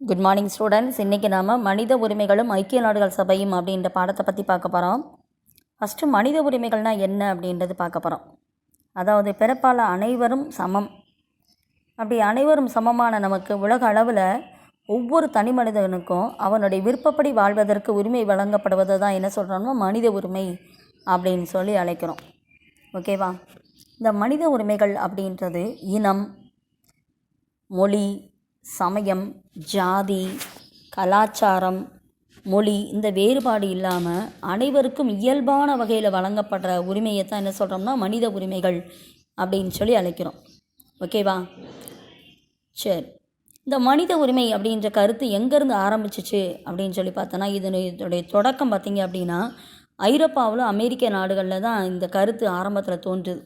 Good morning students இன்றைக்கி நாம் மனித உரிமைகளும் ஐக்கிய நாடுகள் சபையும் அப்படின்ற பாடத்தை பற்றி பார்க்க போகிறோம் ஃபஸ்ட்டு மனித உரிமைகள்னால் என்ன அப்படின்றது பார்க்க போகிறோம் அதாவது பிறப்பால் அனைவரும் சமம். அப்படி அனைவரும் சமமான நமக்கு உலக அளவில் ஒவ்வொரு தனி மனிதனுக்கும் அவனுடைய விருப்பப்படி வாழ்வதற்கு உரிமை வழங்கப்படுவது தான் என்ன சொல்கிறோம்னா மனித உரிமை அப்படின்னு சொல்லி அழைக்கிறோம். ஓகேவா இந்த மனித உரிமைகள் அப்படின்றது இனம் மொழி சமயம் ஜாதி கலாச்சாரம் மொழி இந்த வேறுபாடு இல்லாமல் அனைவருக்கும் இயல்பான வகையில் வழங்கப்படுற உரிமையை தான் என்ன சொல்கிறோம்னா மனித உரிமைகள் அப்படின்னு சொல்லி அழைக்கிறோம். ஓகேவா சரி. இந்த மனித உரிமை அப்படின்ற கருத்து எங்கேருந்து ஆரம்பிச்சிச்சு அப்படின்னு சொல்லி பார்த்தோன்னா இதனுடைய தொடக்கம் பார்த்தீங்க அப்படின்னா ஐரோப்பாவில் அமெரிக்க நாடுகளில் தான் இந்த கருத்து ஆரம்பத்தில் தோன்றுது.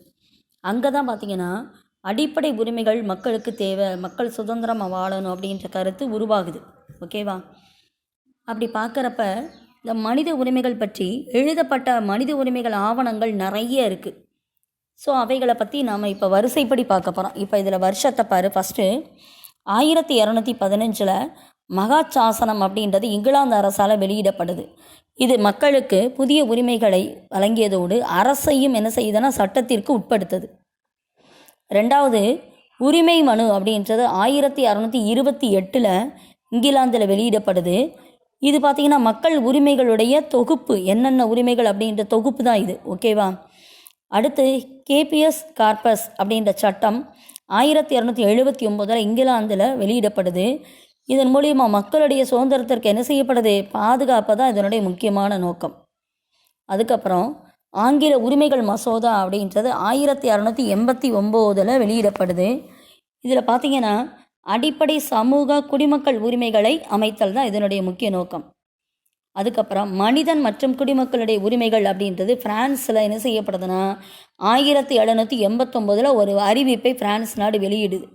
அங்கே தான் பார்த்தீங்கன்னா அடிப்படை உரிமைகள் மக்களுக்கு தேவை மக்கள் சுதந்திரமாக வாழணும் அப்படின்ற கருத்து உருவாகுது. ஓகேவா அப்படி பார்க்குறப்ப இந்த மனித உரிமைகள் பற்றி எழுதப்பட்ட மனித உரிமைகள் ஆவணங்கள் நிறைய இருக்குது ஸோ அவைகளை பற்றி நாம் இப்போ வரிசைப்படி பார்க்க போகிறோம் இப்போ இதில் வருஷத்தை பாரு. ஃபஸ்ட்டு ஆயிரத்தி இரநூத்தி பதினஞ்சில் மகாசாசனம் அப்படின்றது இங்கிலாந்து அரசால் வெளியிடப்படுது. இது மக்களுக்கு புதிய உரிமைகளை வழங்கியதோடு அரசையும் என்ன செய்யுதுன்னா சட்டத்திற்கு உட்படுத்துது. ரெண்டாவது உரிமை மனு அப்படின்றது ஆயிரத்தி அறநூற்றி இருபத்தி எட்டில் இங்கிலாந்தில் வெளியிடப்படுது. இது பார்த்திங்கன்னா மக்கள் உரிமைகளுடைய தொகுப்பு. என்னென்ன உரிமைகள் அப்படின்ற தொகுப்பு தான் இது. ஓகேவா அடுத்து கேபிஎஸ் கார்பஸ் அப்படின்ற சட்டம் ஆயிரத்தி இரநூத்தி எழுபத்தி ஒம்போதில் இங்கிலாந்தில் வெளியிடப்படுது. இதன் மூலிமா மக்களுடைய சுதந்திரத்திற்கு என்ன செய்யப்படுது? பாதுகாப்பு தான் இதனுடைய முக்கியமான நோக்கம். அதுக்கப்புறம் ஆங்கில உரிமைகள் மசோதா அப்படின்றது ஆயிரத்தி அறநூற்றி எண்பத்தி ஒம்போதில் வெளியிடப்படுது. இதில் பார்த்தீங்கன்னா அடிப்படை சமூக குடிமக்கள் உரிமைகளை அமைத்தல் தான் இதனுடைய முக்கிய நோக்கம். அதுக்கப்புறம் மனிதன் மற்றும் குடிமக்களுடைய உரிமைகள் அப்படின்றது பிரான்ஸில் என்ன செய்யப்படுதுன்னா ஆயிரத்தி எழுநூற்றி எண்பத்தொம்போதில் ஒரு அறிவிப்பை பிரான்ஸ் நாடு வெளியிடுது.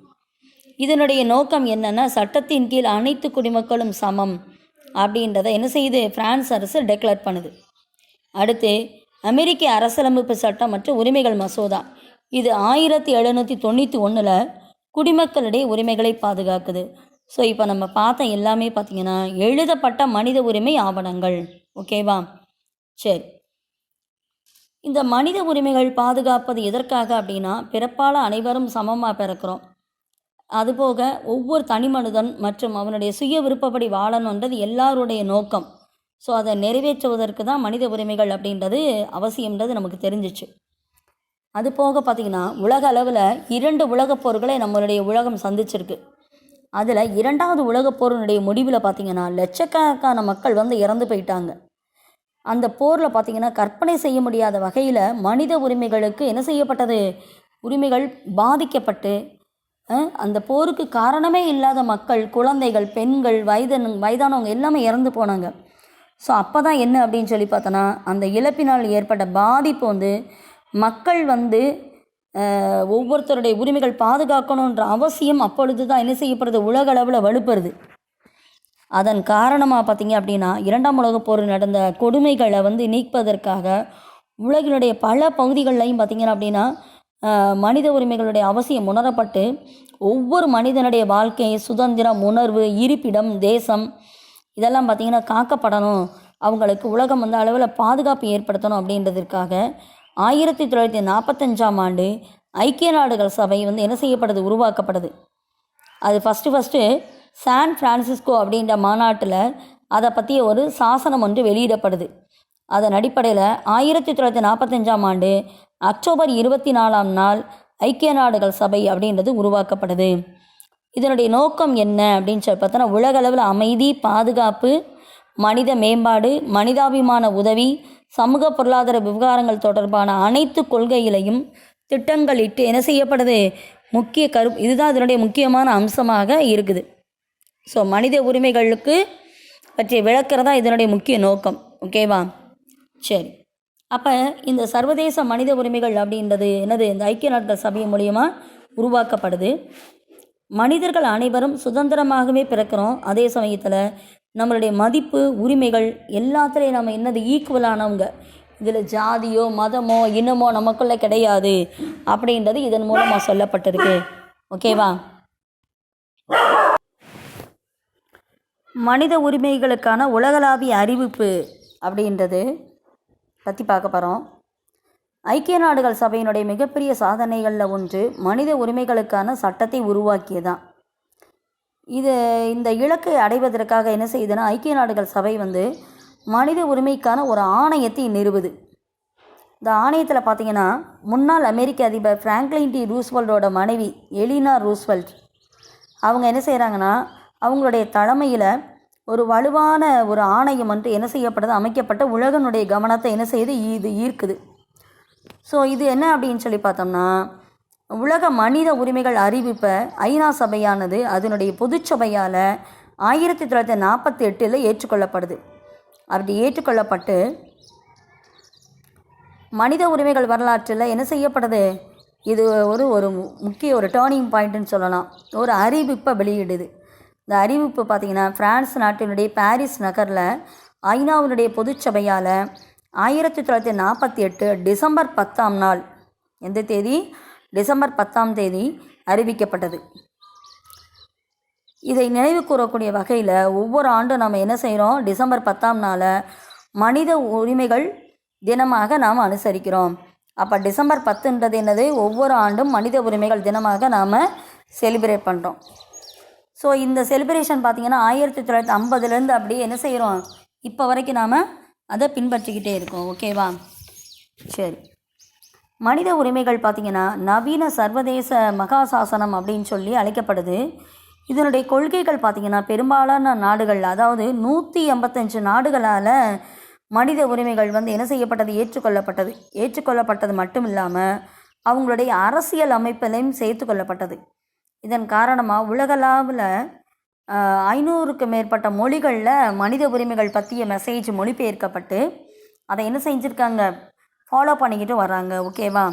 இதனுடைய நோக்கம் என்னென்னா சட்டத்தின் கீழ் அனைத்து குடிமக்களும் சமம் அப்படின்றத என்ன செய்யுது பிரான்ஸ் அரசு டெக்ளேர் பண்ணுது. அடுத்து அமெரிக்க அரசியலமைப்பு சட்டம் மற்றும் உரிமைகள் மசோதா. இது ஆயிரத்தி எழுநூற்றி தொண்ணூற்றி ஒன்றில் குடிமக்களுடைய உரிமைகளை பாதுகாக்குது. ஸோ இப்போ நம்ம பார்த்த எல்லாமே பார்த்திங்கன்னா எழுதப்பட்ட மனித உரிமை ஆவணங்கள். ஓகேவா சரி. இந்த மனித உரிமைகள் பாதுகாப்பது எதற்காக அப்படின்னா பிறப்பால் அனைவரும் சமமாக பிறக்கிறோம். அதுபோக ஒவ்வொரு தனி மனிதன் மற்றும் அவனுடைய சுய விருப்பப்படி வாழணுன்றது எல்லாருடைய நோக்கம். ஸோ அதை நிறைவேற்றுவதற்கு தான் மனித உரிமைகள் அப்படின்றது அவசியம்ன்றது நமக்கு தெரிஞ்சிச்சு. அது போக பார்த்திங்கன்னா உலக அளவில் இரண்டு உலகப் போர்களை நம்மளுடைய உலகம் சந்திச்சிருக்கு. அதில் இரண்டாவது உலகப் போரினுடைய முடிவில் பார்த்திங்கன்னா லட்சக்கணக்கான மக்கள் வந்து இறந்து போயிட்டாங்க. அந்த போரில் பார்த்திங்கன்னா கற்பனை செய்ய முடியாத வகையில் மனித உரிமைகளுக்கு என்ன செய்யப்பட்டது? உரிமைகள் பாதிக்கப்பட்டு அந்த போருக்கு காரணமே இல்லாத மக்கள் குழந்தைகள் பெண்கள் வயதன் வயதானவங்க எல்லாமே இறந்து போனாங்க. ஸோ அப்போ தான் என்ன அப்படின்னு சொல்லி பார்த்தோன்னா அந்த இழப்பினால் ஏற்பட்ட பாதிப்பு வந்து மக்கள் வந்து ஒவ்வொருத்தருடைய உரிமைகள் பாதுகாக்கணுன்ற அவசியம் அப்பொழுது தான் என்ன செய்யப்படுது? உலக அளவில் வலுப்படுது அதன் காரணமாக பார்த்தீங்க அப்படின்னா இரண்டாம் உலகப் போர் நடந்த கொடுமைகளை வந்து நீக்குவதற்காக உலகினுடைய பல பகுதிகள்லையும் பார்த்திங்கன்னா அப்படின்னா மனித உரிமைகளுடைய அவசியம் உணரப்பட்டு ஒவ்வொரு மனிதனுடைய வாழ்க்கை சுதந்திரம் உணர்வு இருப்பிடம் தேசம் இதெல்லாம் பார்த்திங்கன்னா காக்கப்படணும். அவங்களுக்கு உலகம் வந்து அளவில் பாதுகாப்பு ஏற்படுத்தணும் அப்படின்றதுக்காக ஆயிரத்தி தொள்ளாயிரத்தி நாற்பத்தஞ்சாம் ஆண்டு ஐக்கிய நாடுகள் சபை வந்து என்ன செய்யப்படுது? உருவாக்கப்படுது அது ஃபஸ்ட்டு ஃபஸ்ட்டு சான் ஃப்ரான்சிஸ்கோ அப்படின்ற மாநாட்டில் அதை பற்றிய ஒரு சாசனம் ஒன்று வெளியிடப்படுது. அதன் அடிப்படையில் ஆயிரத்தி தொள்ளாயிரத்தி நாற்பத்தஞ்சாம் ஆண்டு அக்டோபர் இருபத்தி நாலாம் நாள் ஐக்கிய நாடுகள் சபை அப்படின்றது உருவாக்கப்படுது இதனுடைய நோக்கம் என்ன அப்படின்னு சொல்லி பார்த்தோன்னா உலகளவில் அமைதி பாதுகாப்பு மனித மேம்பாடு மனிதாபிமான உதவி சமூக பொருளாதார விவகாரங்கள் தொடர்பான அனைத்து கொள்கைகளையும் திட்டங்களிட்டு என்ன செய்யப்படுது? முக்கிய கரு இதுதான் இதனுடைய முக்கியமான அம்சமாக இருக்குது. ஸோ மனித உரிமைகளுக்கு பற்றிய விளக்கிறதா இதனுடைய முக்கிய நோக்கம். ஓகேவா சரி. அப்போ இந்த சர்வதேச மனித உரிமைகள் அப்படின்றது என்னது? இந்த ஐக்கிய நாட்டு சபை மூலியமாக உருவாக்கப்படுது. மனிதர்கள் அனைவரும் சுதந்திரமாகவே பிறக்கிறோம். அதே சமயத்தில் நம்மளுடைய மதிப்பு உரிமைகள் எல்லாத்துலேயும் நம்ம என்னது ஈக்குவலானவங்க இதில் ஜாதியோ மதமோ இனமோ நமக்குள்ளே கிடையாது அப்படின்றது இதன் மூலமாக சொல்லப்பட்டிருக்கு. ஓகேவா? மனித உரிமைகளுக்கான உலகளாவிய அறிவிப்பு அப்படின்றது பற்றி பார்க்க போகிறோம் ஐக்கிய நாடுகள் சபையினுடைய மிகப்பெரிய சாதனைகளில் ஒன்று மனித உரிமைகளுக்கான சட்டத்தை உருவாக்கியதான் இது இந்த இலக்கை அடைவதற்காக என்ன செய்யுதுன்னா ஐக்கிய நாடுகள் சபை வந்து மனித உரிமைக்கான ஒரு ஆணையத்தை நிறுவுது. இந்த ஆணையத்தில் பார்த்தீங்கன்னா முன்னாள் அமெரிக்க அதிபர் ஃப்ராங்க்லின் டி ரூஸ்வெல்டோட மனைவி எலினா ரூஸ்வெல்ட் அவங்க என்ன செய்கிறாங்கன்னா அவங்களுடைய தலைமையில் ஒரு வலுவான ஒரு ஆணையம் வந்து என்ன செய்யப்பட்டது அமைக்கப்பட்ட உலகனுடைய கவனத்தை என்ன செய்யுது இது ஈர்க்குது. ஸோ இது என்ன அப்படின்னு சொல்லி பார்த்தோம்னா உலக மனித உரிமைகள் அறிவிப்பை ஐநா சபையானது அதனுடைய பொதுச்சபையால் ஆயிரத்தி தொள்ளாயிரத்தி நாற்பத்தி எட்டில் ஏற்றுக்கொள்ளப்படுது. அப்படி ஏற்றுக்கொள்ளப்பட்டு மனித உரிமைகள் வரலாற்றில் என்ன செய்யப்படுது? இது ஒரு ஒரு முக்கிய ஒரு டேர்னிங் பாயிண்ட்னு சொல்லலாம். ஒரு அறிவிப்பை வெளியிடுது. இந்த அறிவிப்பு பார்த்திங்கன்னா பிரான்ஸ் நாட்டினுடைய பாரிஸ் நகரில் ஐநாவினுடைய பொதுச்சபையால் ஆயிரத்தி தொள்ளாயிரத்தி நாற்பத்தி எட்டு டிசம்பர் பத்தாம் நாள். எந்த தேதி? டிசம்பர் பத்தாம் தேதி அறிவிக்கப்பட்டது. இதை நினைவு கூறக்கூடிய வகையில் ஒவ்வொரு ஆண்டும் நம்ம என்ன செய்கிறோம் டிசம்பர் பத்தாம் நாளை மனித உரிமைகள் தினமாக நாம் அனுசரிக்கிறோம். அப்போ டிசம்பர் பத்துன்றது என்னது? ஒவ்வொரு ஆண்டும் மனித உரிமைகள் தினமாக நாம் செலிப்ரேட் பண்ணுறோம் ஸோ இந்த செலிப்ரேஷன் பார்த்திங்கன்னா ஆயிரத்தி தொள்ளாயிரத்தி ஐம்பதுலேருந்து அப்படியே என்ன செய்கிறோம் இப்போ வரைக்கும் நாம் அதை பின்பற்றிக்கிட்டே இருக்கோம். ஓகேவா சரி. மனித உரிமைகள் பார்த்திங்கன்னா நவீன சர்வதேச மகாசாசனம் அப்படின்னு சொல்லி அழைக்கப்படுது. இதனுடைய கொள்கைகள் பார்த்திங்கன்னா பெரும்பாலான நாடுகள் அதாவது நூற்றி எண்பத்தஞ்சு நாடுகளால் மனித உரிமைகள் வந்து என்ன செய்யப்பட்டது? ஏற்றுக்கொள்ளப்பட்டது. ஏற்றுக்கொள்ளப்பட்டது மட்டும் இல்லாமல் அவங்களுடைய அரசியல் அமைப்பிலையும் சேர்த்து கொள்ளப்பட்டது. இதன் காரணமாக உலகளாவில் ஐநூறுக்கு மேற்பட்ட மொழிகளில் மனித உரிமைகள் பற்றிய மெசேஜ் மொழிபெயர்க்கப்பட்டு அதை என்ன செஞ்சுருக்காங்க? ஃபாலோ பண்ணிக்கிட்டு வர்றாங்க. ஓகேவா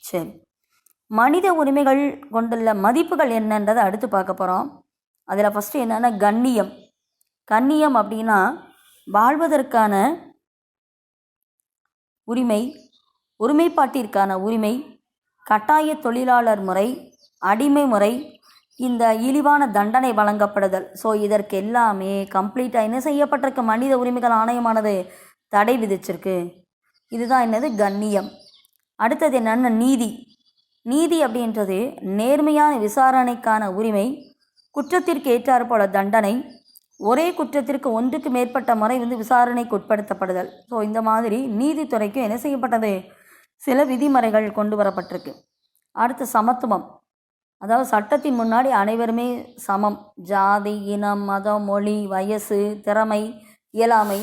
சரி. மனித உரிமைகள் கொண்டுள்ள மதிப்புகள் என்னன்றதை அடுத்து பார்க்க போகிறோம் அதில் ஃபஸ்ட்டு என்னென்னா கண்ணியம். கண்ணியம் அப்படின்னா வாழ்வதற்கான உரிமை ஒருமைப்பாட்டிற்கான உரிமை கட்டாய தொழிலாளர் முறை அடிமை முறை இந்த இழிவான தண்டனை வழங்கப்படுதல். ஸோ இதற்கு எல்லாமே கம்ப்ளீட்டாக என்ன செய்யப்பட்டிருக்கு? மனித உரிமைகள் ஆணையமானது தடை விதிச்சிருக்கு. இதுதான் என்னது? கண்ணியம். அடுத்தது என்னென்ன நீதி. நீதி அப்படின்றது நேர்மையான விசாரணைக்கான உரிமை குற்றத்திற்கு ஏற்றாற்போல தண்டனை ஒரே குற்றத்திற்கு ஒன்றுக்கு மேற்பட்ட முறை வந்து விசாரணைக்கு உட்படுத்தப்படுதல். ஸோ இந்த மாதிரி நீதித்துறைக்கும் என்ன செய்யப்பட்டது? சில விதிமுறைகள் கொண்டு வரப்பட்டிருக்கு. அடுத்து சமத்துவம். அதாவது சட்டத்தின் முன்னாடி அனைவருமே சமம். ஜாதி இனம் மதம் மொழி வயசு திறமை இயலாமை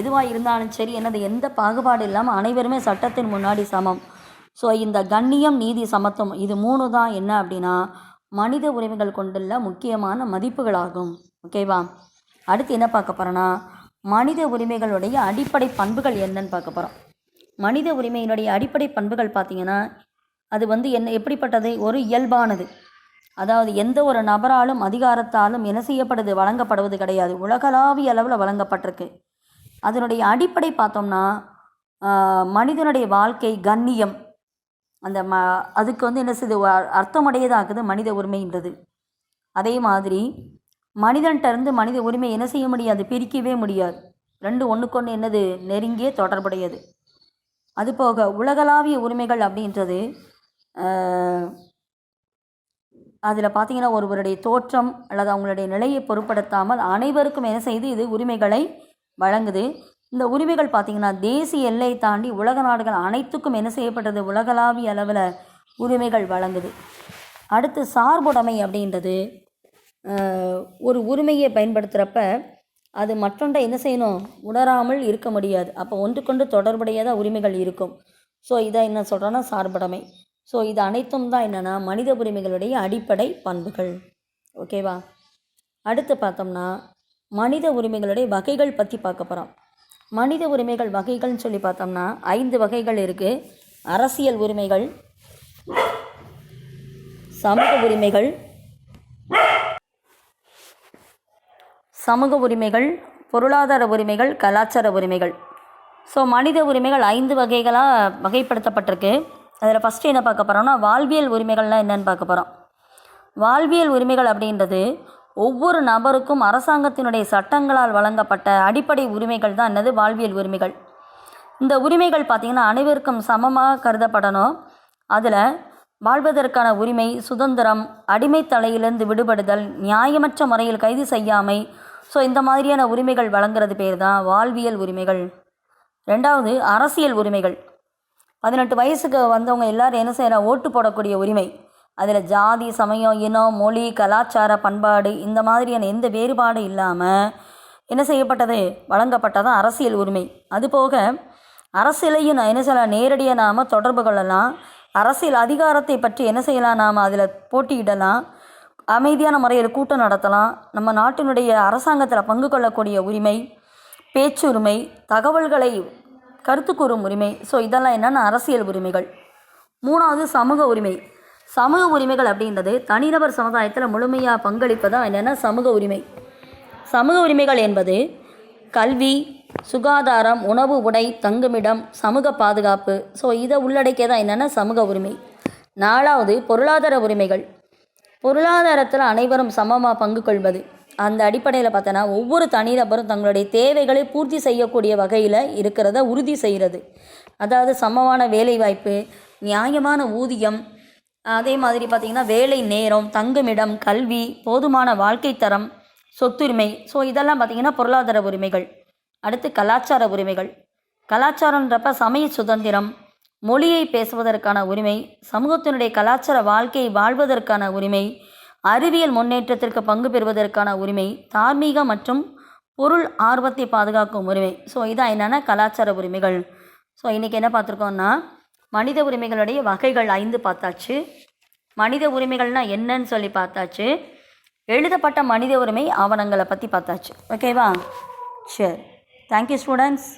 எதுவாக இருந்தாலும் சரி என்னது எந்த பாகுபாடு இல்லாமல் அனைவருமே சட்டத்தின் முன்னாடி சமம். ஸோ இந்த கண்ணியம் நீதி சமத்துவம் இது மூணு தான் என்ன அப்படின்னா மனித உரிமைகள் கொண்டுள்ள முக்கியமான மதிப்புகளாகும். ஓகேவா அடுத்து என்ன பார்க்க போகிறோன்னா மனித உரிமைகளுடைய அடிப்படை பண்புகள் என்னன்னு பார்க்க போகிறோம் மனித உரிமையினுடைய அடிப்படை பண்புகள் பார்த்திங்கன்னா அது வந்து என்ன எப்படிப்பட்டது? ஒரு இயல்பானது. அதாவது எந்த ஒரு நபராலும் அதிகாரத்தாலும் என்ன செய்யப்படுது? வழங்கப்படுவது கிடையாது. உலகளாவிய அளவில் வழங்கப்பட்டிருக்கு. அதனுடைய அடிப்படை பார்த்தோம்னா மனிதனுடைய வாழ்க்கை கண்ணியம். அந்த ம அதுக்கு வந்து என்ன செய்யுது அர்த்தமுடையதாக்குது மனித உரிமைன்றது. அதே மாதிரி மனிதன்கிட்டருந்து மனித உரிமை என்ன செய்ய முடியாது? பிரிக்கவே முடியாது. ரெண்டு ஒன்றுக்கொன்று என்னது? நெருங்கிய தொடர்புடையது. அதுபோக உலகளாவிய உரிமைகள் அப்படின்றது அதில் பார்த்தீங்கன்னா ஒருவருடைய தோற்றம் அல்லது அவங்களுடைய நிலையை பொருட்படுத்தாமல் அனைவருக்கும் என்ன செய்து இது உரிமைகளை வழங்குது. இந்த உரிமைகள் பார்த்திங்கன்னா தேசிய எல்லை தாண்டி உலக நாடுகள் அனைத்துக்கும் என்ன செய்யப்பட்டது? உலகளாவிய அளவில் உரிமைகள் வழங்குது. அடுத்து சார்புடைமை அப்படின்றது. ஒரு உரிமையை பயன்படுத்துகிறப்ப அது மற்றொன்றை என்ன செய்யணும்? உணராமல் இருக்க முடியாது. அப்போ ஒன்றுக்கொண்டு தொடர்புடையதாக உரிமைகள் இருக்கும். ஸோ இதை என்ன சொல்கிறோன்னா சார்புடைமை. ஸோ இது அனைத்தும் தான் என்னென்னா மனித உரிமைகளுடைய அடிப்படை பண்புகள். ஓகேவா அடுத்து பார்த்தோம்னா மனித உரிமைகளுடைய வகைகள் பற்றி பார்க்க போகிறோம் மனித உரிமைகள் வகைகள்னு சொல்லி பார்த்தோம்னா ஐந்து வகைகள் இருக்குது அரசியல் உரிமைகள் சமூக உரிமைகள் சமூக உரிமைகள் பொருளாதார உரிமைகள் கலாச்சார உரிமைகள். ஸோ மனித உரிமைகள் ஐந்து வகைகளாக வகைப்படுத்தப்பட்டிருக்கு. அதில் ஃபஸ்ட்டு என்ன பார்க்க போகிறோம்னா வாழ்வியல் உரிமைகள்லாம் என்னன்னு பார்க்க போகிறோம் வாழ்வியல் உரிமைகள் அப்படின்றது ஒவ்வொரு நபருக்கும் அரசாங்கத்தினுடைய சட்டங்களால் வழங்கப்பட்ட அடிப்படை உரிமைகள் தான் என்னது? வாழ்வியல் உரிமைகள். இந்த உரிமைகள் பார்த்திங்கன்னா அனைவருக்கும் சமமாக கருதப்படணும். அதில் வாழ்வதற்கான உரிமை சுதந்திரம் அடிமை தலையிலிருந்து விடுபடுதல் நியாயமற்ற முறையில் கைது செய்யாமை. ஸோ இந்த மாதிரியான உரிமைகள் வழங்குறது பேர் தான் வாழ்வியல் உரிமைகள். ரெண்டாவது அரசியல் உரிமைகள். பதினெட்டு வயசுக்கு வந்தவங்க எல்லாரும் என்ன செய்யற ஓட்டு போடக்கூடிய உரிமை. அதில் ஜாதி சமயம் இனம் மொழி கலாச்சார பண்பாடு இந்த மாதிரியான எந்த வேறுபாடும் இல்லாமல் என்ன செய்யப்பட்டது? வழங்கப்பட்டதான் அரசியல் உரிமை. அதுபோக அரசியலையும் நான் என்ன செய்யலாம்? நேரடியாக நாம் தொடர்பு கொள்ளலாம். அரசியல் அதிகாரத்தை பற்றி என்ன செய்யலாம்? நாம் அதில் போட்டியிடலாம். அமைதியான முறையில் கூட்டம் நடத்தலாம். நம்ம நாட்டினுடைய அரசாங்கத்தில் பங்கு கொள்ளக்கூடிய உரிமை பேச்சுரிமை தகவல்களை கருத்து கூறும் உரிமை. ஸோ இதெல்லாம் என்னென்ன அரசியல் உரிமைகள். மூணாவது சமூக உரிமை. சமூக உரிமைகள் அப்படின்றது தனிநபர் சமுதாயத்தில் முழுமையாக பங்களிப்பதான் என்னென்னா சமூக உரிமை. சமூக உரிமைகள் என்பது கல்வி சுகாதாரம் உணவு உடை தங்குமிடம் சமூக பாதுகாப்பு. ஸோ இதை உள்ளடக்கிய தான் என்னென்னா சமூக உரிமை. நாலாவது பொருளாதார உரிமைகள். பொருளாதாரத்தில் அனைவரும் சமமாக பங்கு கொள்வது. அந்த அடிப்படையில் பார்த்தோன்னா ஒவ்வொரு தனிநபரும் தங்களுடைய தேவைகளை பூர்த்தி செய்யக்கூடிய வகையில் இருக்கிறத உறுதி செய்கிறது அதாவது சமமான வேலைவாய்ப்பு நியாயமான ஊதியம் அதே மாதிரி பார்த்திங்கன்னா வேலை நேரம் தங்குமிடம் கல்வி போதுமான வாழ்க்கை தரம் சொத்துரிமை. ஸோ இதெல்லாம் பார்த்திங்கன்னா பொருளாதார உரிமைகள். அடுத்து கலாச்சார உரிமைகள். கலாச்சாரன்றப்ப சமய சுதந்திரம் மொழியை பேசுவதற்கான உரிமை சமூகத்தினுடைய கலாச்சார வாழ்க்கையை வாழ்வதற்கான உரிமை அறிவியல் முன்னேற்றத்திற்கு பங்கு பெறுவதற்கான உரிமை தார்மீக மற்றும் பொருள் ஆர்வத்தை பாதுகாக்கும் உரிமை. ஸோ இதான் என்னென்னா கலாச்சார உரிமைகள். ஸோ இன்றைக்கி என்ன பார்த்துருக்கோம்னா மனித உரிமைகளுடைய வகைகள் ஐந்து பார்த்தாச்சு. மனித உரிமைகள்னால் என்னன்னு சொல்லி பார்த்தாச்சு. எழுதப்பட்ட மனித உரிமை ஆவணங்களை பற்றி பார்த்தாச்சு. ஓகேவா சரி தேங்க்யூ ஸ்டூடெண்ட்ஸ்